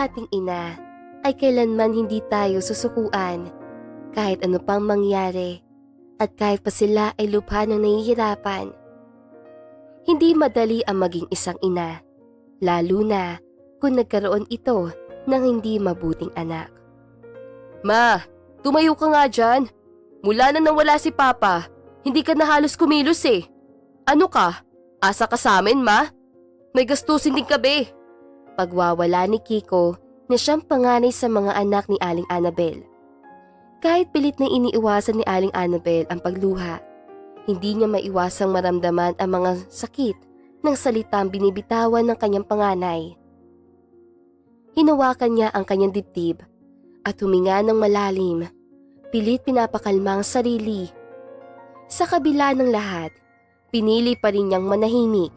ating ina ay kailanman hindi tayo susukuan kahit ano pang mangyari at kahit pa sila ay lubha ng nahihirapan. Hindi madali ang maging isang ina, lalo na kung nagkaroon ito ng hindi mabuting anak. Ma, tumayo ka nga dyan. Mula na nawala si Papa, hindi ka na halos kumilos eh. Ano ka? Asa ka sa amin, ma? May gastusin din kabe. Pagwawala ni Kiko na siyang panganay sa mga anak ni Aling Annabel. Kahit pilit na iniiwasan ni Aling Annabel ang pagluha, hindi niya maiwasang maramdaman ang mga sakit ng salitang binibitawan ng kanyang panganay. Hinawakan niya ang kanyang dibdib at huminga ng malalim, pilit pinapakalma ang sarili. Sa kabila ng lahat, pinili pa rin niyang manahimik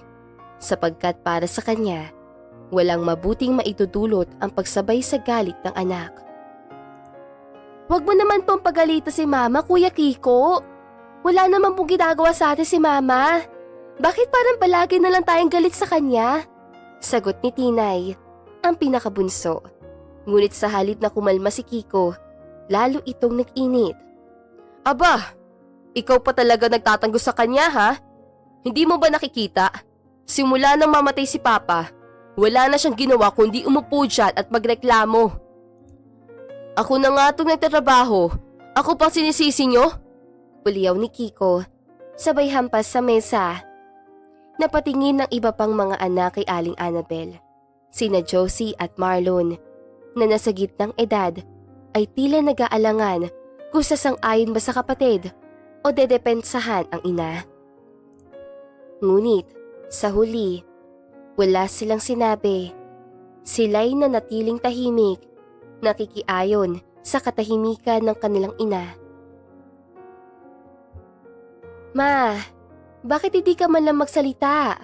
sapagkat para sa kanya, walang mabuting maitutulot ang pagsabay sa galit ng anak. Huwag mo naman pong pagalita si Mama, Kuya Kiko. Wala naman pong ginagawa sa atin si Mama. Bakit parang palagi na lang tayong galit sa kanya? Sagot ni Tinay, ang pinakabunso. Ngunit sa halip na kumalma si Kiko, lalo itong nag-init. Aba, ikaw pa talaga nagtatanggol sa kanya ha? Hindi mo ba nakikita? Simula nang mamatay si Papa, wala na siyang ginawa kundi umupo dyan at magreklamo. Ako na nga itong nagtatrabaho. Ako pa sinisisi nyo? Puliyaw ni Kiko, sabay hampas sa mesa. Napatingin ng iba pang mga anak kay Aling Annabel. Sina Josie at Marlon, na nasa gitnang edad, ay tila nag-aalangan kung sasang-ayon ba sa kapatid o dedepensahan ang ina. Ngunit, sa huli, wala silang sinabi. Sila'y nanatiling tahimik, nakikiayon sa katahimikan ng kanilang ina. Ma, bakit hindi ka man lang magsalita?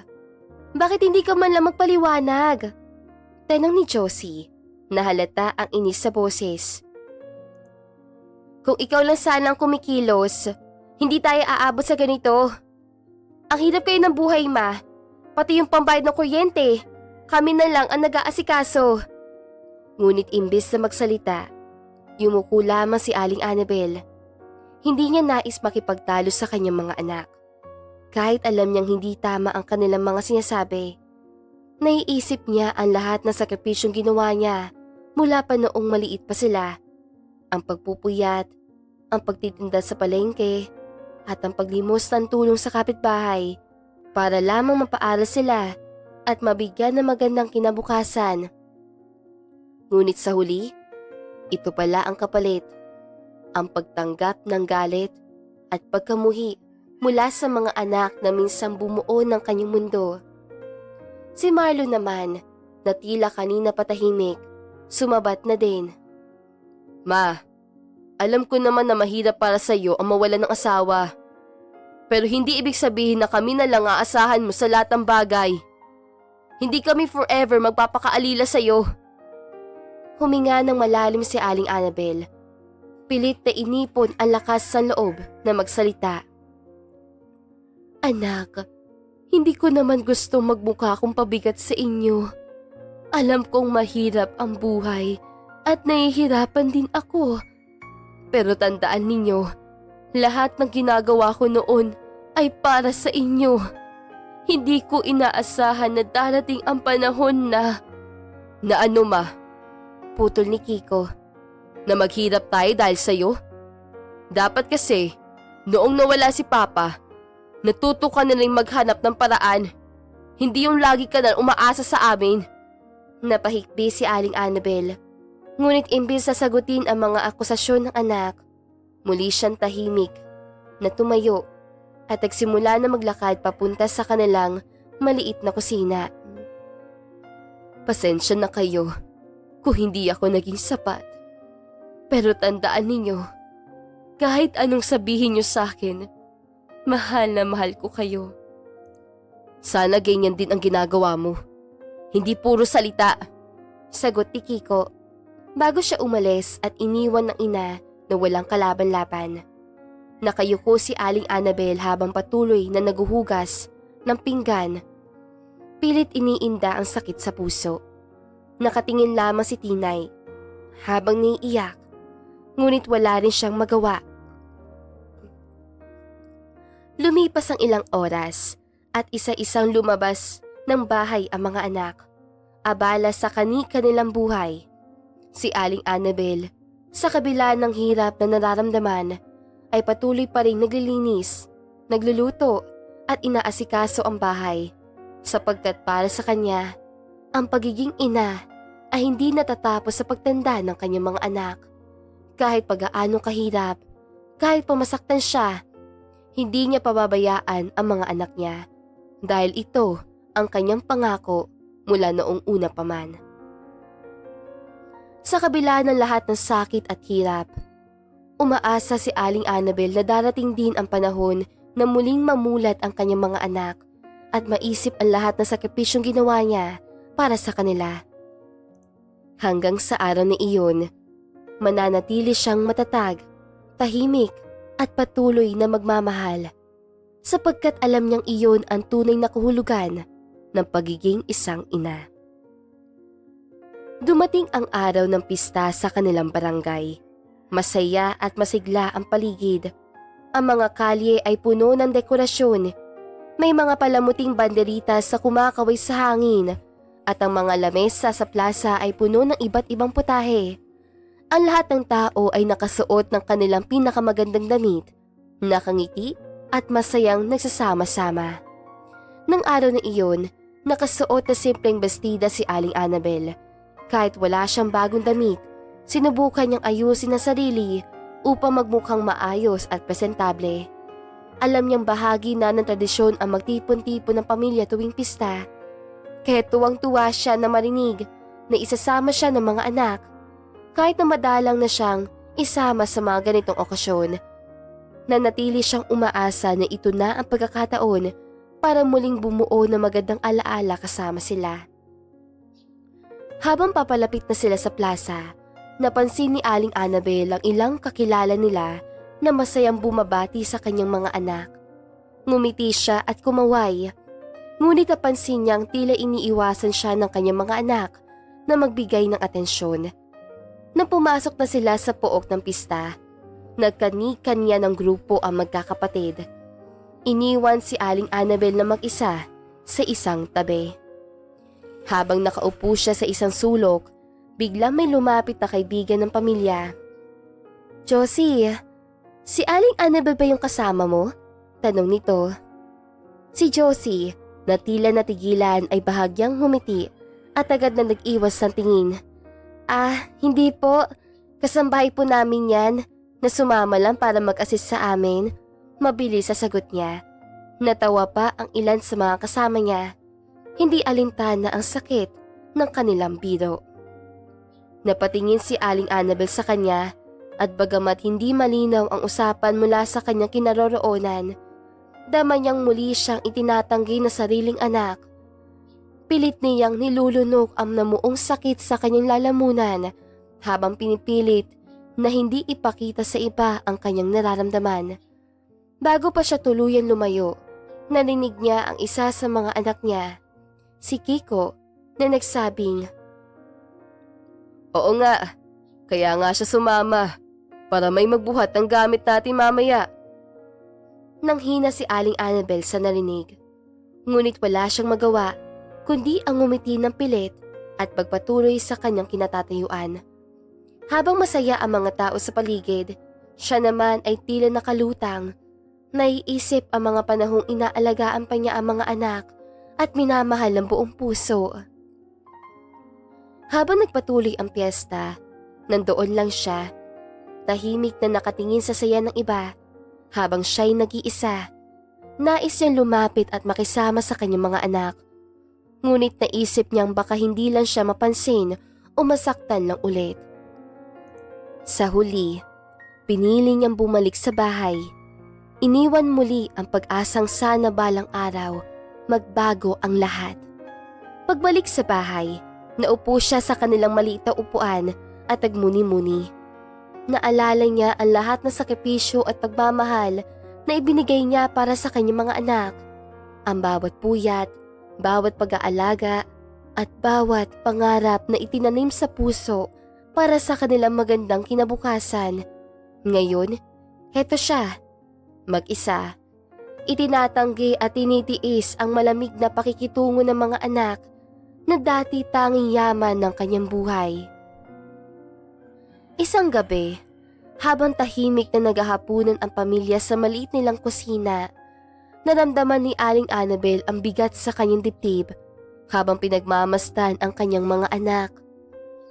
Bakit hindi ka man lang magpaliwanag? Tanong ni Josie, nahalata ang inis sa boses. Kung ikaw lang sanang kumikilos, hindi tayo aabot sa ganito. Ang hirap kayo ng buhay, ma. Pati yung pambayad ng kuryente. Kami na lang ang nag-aasikaso. Ngunit imbis na magsalita, yumuko lamang si Aling Annabel. Hindi niya nais makipagtalo sa kanyang mga anak. Kahit alam niyang hindi tama ang kanilang mga sinasabi, naiisip niya ang lahat ng sakripisyong ginawa niya mula pa noong maliit pa sila. Ang pagpupuyat, ang pagtitinda sa palengke, at ang paglimos ng tulong sa kapitbahay para lamang mapaaral sila at mabigyan ng magandang kinabukasan. Ngunit sa huli, ito pala ang kapalit. Ang pagtanggap ng galit at pagkamuhi mula sa mga anak na minsang bumuo ng kanyang mundo. Si Marlo naman, na tila kanina patahimik, sumabat na din. Ma, alam ko naman na mahirap para sa iyo ang mawala ng asawa. Pero hindi ibig sabihin na kami na lang aasahan mo sa lahat ng bagay. Hindi kami forever magpapakaalila sa iyo. Huminga ng malalim si Aling Annabel. Pilit na inipon ang lakas sa loob na magsalita. Anak, hindi ko naman gusto magmukha kong pabigat sa inyo. Alam kong mahirap ang buhay at nahihirapan din ako. Pero tandaan ninyo, lahat ng ginagawa ko noon ay para sa inyo. Hindi ko inaasahan na darating ang panahon na... Na ano ma? Putol ni Kiko. Na maghirap tayo dahil sa'yo? Dapat kasi, noong nawala si Papa, natuto ka na rin maghanap ng paraan. Hindi yung lagi ka na umaasa sa amin. Napahikbi si Aling Annabel. Ngunit imbis sa sagutin ang mga akusasyon ng anak, muli siyang tahimik na tumayo at nagsimula na maglakad papunta sa kanilang maliit na kusina. Pasensya na kayo kung hindi ako naging sapat. Pero tandaan ninyo, kahit anong sabihin niyo sa akin, mahal na mahal ko kayo. Sana ganyan din ang ginagawa mo. Hindi puro salita. Sagot ni Kiko bago siya umalis at iniwan ng ina na walang kalaban-laban. Nakayuko si Aling Annabel habang patuloy na naguhugas ng pinggan. Pilit iniinda ang sakit sa puso. Nakatingin lamang si Tinay habang naiiyak, ngunit wala rin siyang magawa. Lumipas ang ilang oras at isa-isang lumabas ng bahay ang mga anak. Abala sa kani-kanilang buhay. Si Aling Annabel, sa kabila ng hirap na nararamdaman, ay patuloy pa rin naglilinis, nagluluto at inaasikaso ang bahay sapagkat para sa kanya, ang pagiging ina ay hindi natatapos sa pagtanda ng kanyang mga anak. Kahit pag-aano kahirap, kahit pamasaktan siya, hindi niya pababayaan ang mga anak niya dahil ito ang kanyang pangako mula noong una pa man. Sa kabila ng lahat ng sakit at hirap, umaasa si Aling Annabel na darating din ang panahon na muling mamulat ang kanyang mga anak at maisip ang lahat ng sakripisyong ginawa niya para sa kanila. Hanggang sa araw na iyon, mananatili siyang matatag, tahimik at patuloy na magmamahal sapagkat alam niyang iyon ang tunay na kahulugan ng pagiging isang ina. Dumating ang araw ng pista sa kanilang barangay. Masaya at masigla ang paligid. Ang mga kalye ay puno ng dekorasyon. May mga palamuting banderita sa kumakaway sa hangin at ang mga lamesa sa plaza ay puno ng iba't ibang putahe. Ang lahat ng tao ay nakasuot ng kanilang pinakamagandang damit, nakangiti at masayang nagsasama-sama. Nang araw na iyon, nakasuot na simpleng bestida si Aling Annabel. Kahit wala siyang bagong damit, sinubukan niyang ayusin ang sarili upang magmukhang maayos at presentable. Alam niyang bahagi na ng tradisyon ang magtipon-tipon ng pamilya tuwing pista. Kaya tuwang-tuwa siya na marinig na isasama siya ng mga anak. Kahit na madalang na siyang isama sa mga ganitong okasyon. Nanatili siyang umaasa na ito na ang pagkakataon para muling bumuo na magandang alaala kasama sila. Habang papalapit na sila sa plaza, napansin ni Aling Annabel ang ilang kakilala nila na masayang bumabati sa kanyang mga anak. Ngumiti siya at kumaway. Ngunit napansin niyang tila iniiwasan siya ng kanyang mga anak na magbigay ng atensyon. Nang pumasok na sila sa pook ng pista, nagkani-kanya ng grupo ang magkakapatid. Iniwan si Aling Annabel na mag-isa sa isang tabi. Habang nakaupo siya sa isang sulok, biglang may lumapit na kaibigan ng pamilya. Josie, si Aling Annabel ba yung kasama mo? Tanong nito. Si Josie, na tila natigilan ay bahagyang humiti at agad na nag-iwas ng tingin. Ah, hindi po. Kasambahay po namin yan na sumama lang para mag-assist sa amin. Mabilis sa sagot niya. Natawa pa ang ilan sa mga kasama niya hindi alintana ang sakit ng kanilang biro. Napatingin si Aling Annabel sa kanya at bagamat hindi malinaw ang usapan mula sa kanyang kinaroroonan, dama niyang muli siyang itinatanggi na sariling anak. Pilit niyang nilulunok ang namuong sakit sa kanyang lalamunan habang pinipilit na hindi ipakita sa iba ang kanyang nararamdaman. Bago pa siya tuluyan lumayo, narinig niya ang isa sa mga anak niya si Kiko na nagsabing, Oo nga, kaya nga siya sumama para may magbuhat ng gamit natin mamaya. Nang hina si Aling Annabel sa narinig. Ngunit wala siyang magawa kundi ang ngumiti ng pilit at pagpatuloy sa kanyang kinatatayuan. Habang masaya ang mga tao sa paligid, siya naman ay tila nakalutang. Naiisip ang mga panahong inaalagaan pa niya ang mga anak at minamahal ng buong puso. Habang nagpatuloy ang piyesta, nandoon lang siya, tahimik na nakatingin sa saya ng iba habang siya'y nag-iisa. Nais niyang lumapit at makisama sa kanyang mga anak. Ngunit naisip niyang baka hindi lang siya mapansin o masaktan lang ulit. Sa huli, pinili niyang bumalik sa bahay. Iniwan muli ang pag-asang sana balang araw magbago ang lahat. Pagbalik sa bahay, naupo siya sa kanilang maliit na upuan at nagmuni-muni. Naalala niya ang lahat ng sakripisyo at pagmamahal na ibinigay niya para sa kanyang mga anak. Ang bawat puyat, bawat pag-aalaga, at bawat pangarap na itinanim sa puso para sa kanilang magandang kinabukasan. Ngayon, heto siya, mag-isa. Itinatanggi at tinitiis ang malamig na pakikitungo ng mga anak na dati tanging yaman ng kanyang buhay. Isang gabi, habang tahimik na naghahapunan ang pamilya sa maliit nilang kusina, naramdaman ni Aling Annabel ang bigat sa kanyang dibdib habang pinagmamastan ang kanyang mga anak.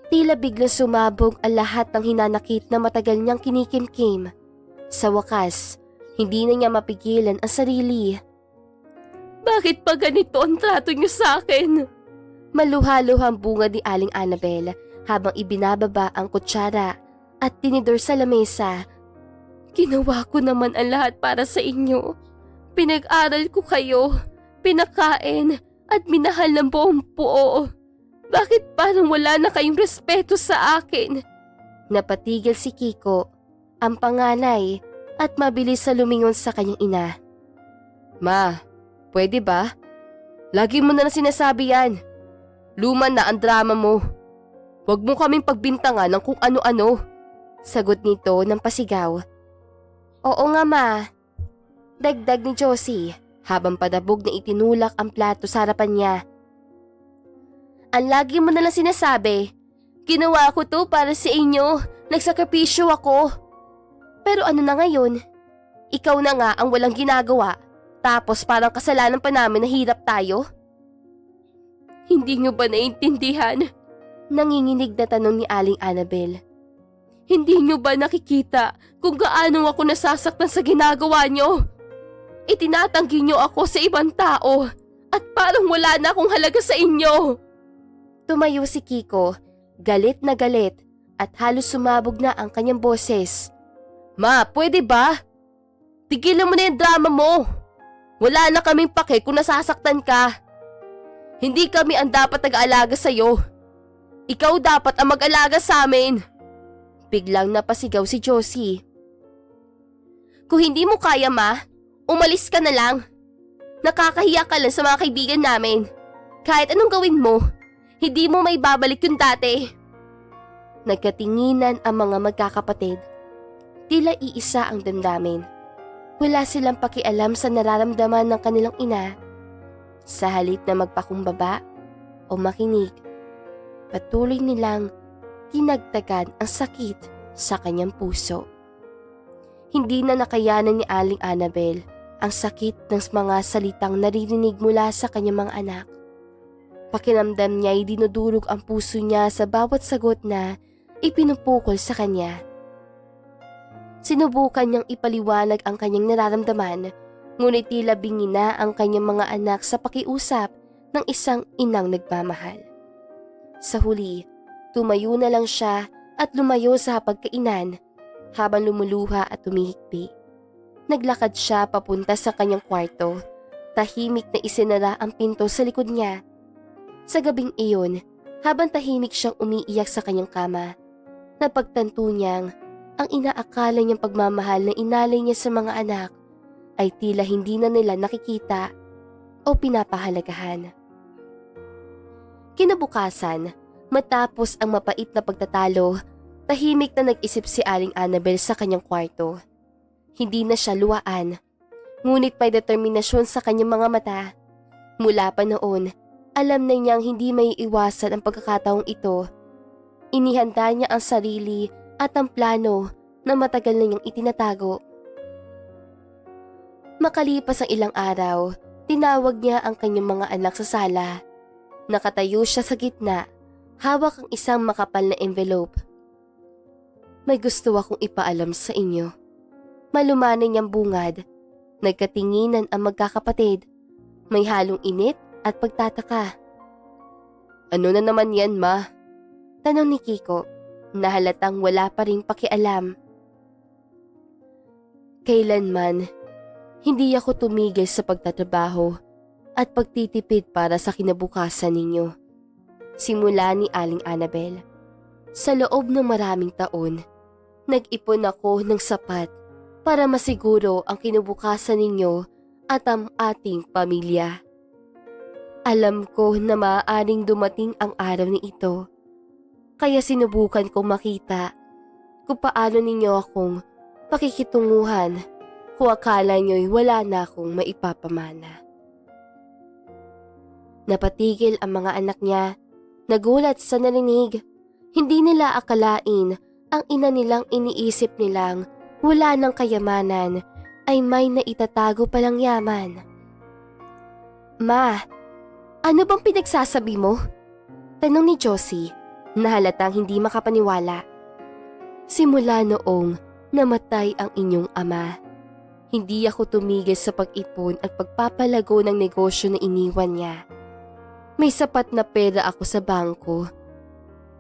Tila bigla sumabog ang lahat ng hinanakit na matagal niyang kinikimkim. Sa wakas, hindi na niya mapigilan ang sarili. Bakit pa ganito ang trato niyo sa akin? Maluha-luhang bunga ni Aling Annabel habang ibinababa ang kutsara at tinidor sa lamesa. Ginawa ko naman ang lahat para sa inyo. Pinag-aral ko kayo, pinakain at minahal ng buong buo. Bakit parang wala na kayong respeto sa akin? Napatigil si Kiko, ang panganay at mabilis sa lumingon sa kanyang ina. Ma, pwede ba? Lagi mo na na sinasabi yan. Luma na ang drama mo. Huwag mo kaming pagbintangan ng kung ano-ano. Sagot nito ng pasigaw. Oo nga ma. Dagdag ni Josie habang padabog na itinulak ang plato sa harapan niya. Ang lagi mo nalang sinasabi, ginawa ko to para sa inyo, nagsakripisyo ako. Pero ano na ngayon? Ikaw na nga ang walang ginagawa, tapos parang kasalanan pa namin na hirap tayo? Hindi nyo ba naiintindihan? Nanginginig na tanong ni Aling Annabel. Hindi nyo ba nakikita kung gaano ako nasasaktan sa ginagawa nyo? Itinatanggi nyo ako sa ibang tao at parang wala na akong halaga sa inyo. Tumayo si Kiko, galit na galit at halos sumabog na ang kanyang boses. Ma, pwede ba? Tigilan mo na yung drama mo. Wala na kaming pake kung nasasaktan ka. Hindi kami ang dapat nag-aalaga sa'yo. Ikaw dapat ang mag-alaga sa amin. Biglang napasigaw si Josie. Kung hindi mo kaya ma, umalis ka na lang. Nakakahiya ka lang sa mga kaibigan namin. Kahit anong gawin mo, hindi mo may babalik yung dati. Nagkatinginan ang mga magkakapatid. Tila iisa ang damdamin. Wala silang pakialam sa nararamdaman ng kanilang ina. Sa halip na magpakumbaba o makinig, patuloy nilang tinagtagan ang sakit sa kanyang puso. Hindi na nakayanan ni Aling Annabel ang sakit ng mga salitang naririnig mula sa kanyang mga anak. Pakiramdam niya ay dinudurog ang puso niya sa bawat sagot na ipinupukol sa kanya. Sinubukan niyang ipaliwanag ang kanyang nararamdaman, ngunit tila bingi na ang kanyang mga anak sa pakiusap ng isang inang nagmamahal. Sa huli, tumayo na lang siya at lumayo sa pagkainan habang lumuluha at tumihikbi. Naglakad siya papunta sa kanyang kwarto. Tahimik na isinara ang pinto sa likod niya. Sa gabing iyon, habang tahimik siyang umiiyak sa kanyang kama, napagtanto niyang ang inaakala niyang pagmamahal na inalay niya sa mga anak ay tila hindi na nila nakikita o pinapahalagahan. Kinabukasan, matapos ang mapait na pagtatalo, tahimik na nag-isip si Aling Annabel sa kanyang kwarto. Hindi na siya luwaan, ngunit may determinasyon sa kanyang mga mata. Mula pa noon, alam na niyang hindi may iwasan ang pagkakataong ito. Inihanda niya ang sarili at ang plano na matagal na niyang itinatago. Makalipas ang ilang araw, tinawag niya ang kanyang mga anak sa sala. Nakatayo siya sa gitna, hawak ang isang makapal na envelope. May gusto akong ipaalam sa inyo. Malumanay niyang bungad. Nagkatinginan ang magkakapatid. May halong init at pagtataka. Ano na naman yan, ma? Tanong ni Kiko, na halatang wala pa rin pakialam. Kailanman, hindi ako tumigil sa pagtatrabaho at pagtitipid para sa kinabukasan ninyo. Simula ni Aling Annabel. Sa loob ng maraming taon, nag-ipon ako ng sapat para masiguro ang kinabukasan ninyo at ang ating pamilya. Alam ko na maaaring dumating ang araw ni ito. Kaya sinubukan kong makita kung paano ninyo akong pakikitunguhan kung akala nyo'y wala na akong maipapamana. Napatigil ang mga anak niya. Nagulat sa narinig. Hindi nila akalain ang ina nilang iniisip nilang wala ng kayamanan ay may naitatago palang yaman. Ma, ano bang pinagsasabi mo? Tanong ni Josie na halatang hindi makapaniwala. Simula noong namatay ang inyong ama, hindi ako tumigil sa pag-ipon at pagpapalago ng negosyo na iniwan niya. May sapat na pera ako sa bangko,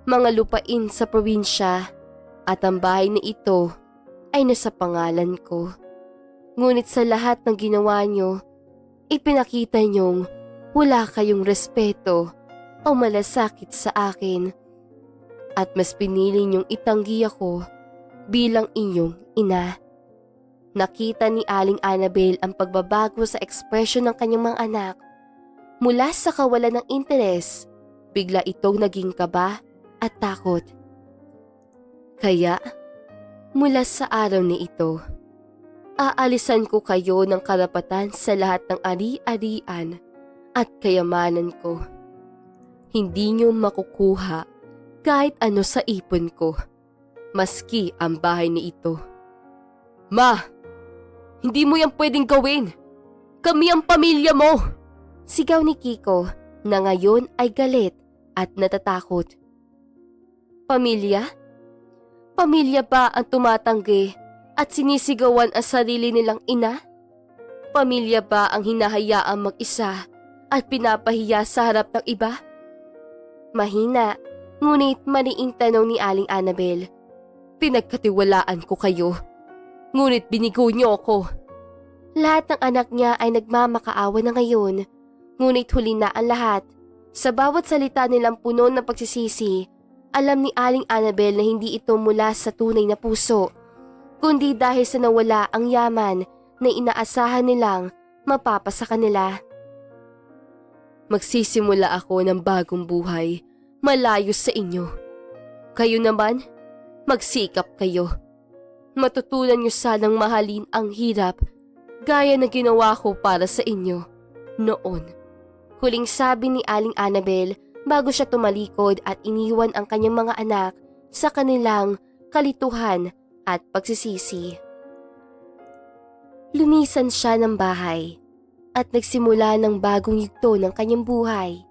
mga lupain sa probinsya at ang bahay na ito ay nasa pangalan ko. Ngunit sa lahat ng ginawa niyo, ipinakita niyong wala kayong respeto o malasakit sa akin at mas pinili niyong itanggi ako bilang inyong ina. Nakita ni Aling Annabel ang pagbabago sa ekspresyon ng kanyang mga anak. Mula sa kawalan ng interes, bigla itong naging kaba at takot. Kaya, mula sa araw ni ito, aalisan ko kayo ng karapatan sa lahat ng ari-arian at kayamanan ko. Hindi niyo makukuha kahit ano sa ipon ko, maski ang bahay ni ito. Ma, hindi mo yan pwedeng gawin. Kami ang pamilya mo! Sigaw ni Kiko na ngayon ay galit at natatakot. Pamilya? Pamilya ba ang tumatanggi at sinisigawan ang sarili nilang ina? Pamilya ba ang hinahayaang mag-isa at pinapahiya sa harap ng iba? Mahina, ngunit maliing tanong ni Aling Annabel. Pinagkatiwalaan ko kayo, ngunit binigo niyo ako. Lahat ng anak niya ay nagmamakaawa na ngayon, ngunit huli na ang lahat. Sa bawat salita nilang puno ng pagsisisi, alam ni Aling Annabel na hindi ito mula sa tunay na puso, kundi dahil sa nawala ang yaman na inaasahan nilang mapapasa kanila. Magsisimula ako ng bagong buhay, malayo sa inyo. Kayo naman, magsikap kayo. Matutunan niyo sanang mahalin ang hirap gaya na ginawa ko para sa inyo noon. Huling sabi ni Aling Annabel bago siya tumalikod at iniwan ang kanyang mga anak sa kanilang kalituhan at pagsisisi. Lumisan siya ng bahay at nagsimula ng bagong yugto ng kanyang buhay.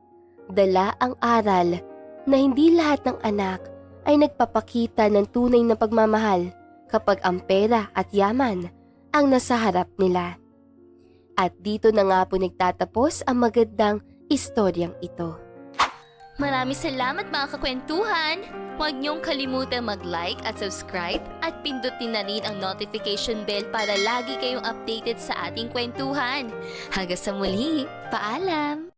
Dala ang aral na hindi lahat ng anak ay nagpapakita ng tunay na pagmamahal kapag ang pera at yaman ang nasa harap nila. At dito na nga po nagtatapos ang magandang istoryang ito. Maraming salamat mga kakwentuhan! Huwag niyong kalimutang mag-like at subscribe at pindutin na rin ang notification bell para lagi kayong updated sa ating kwentuhan. Hanggang sa muli, paalam!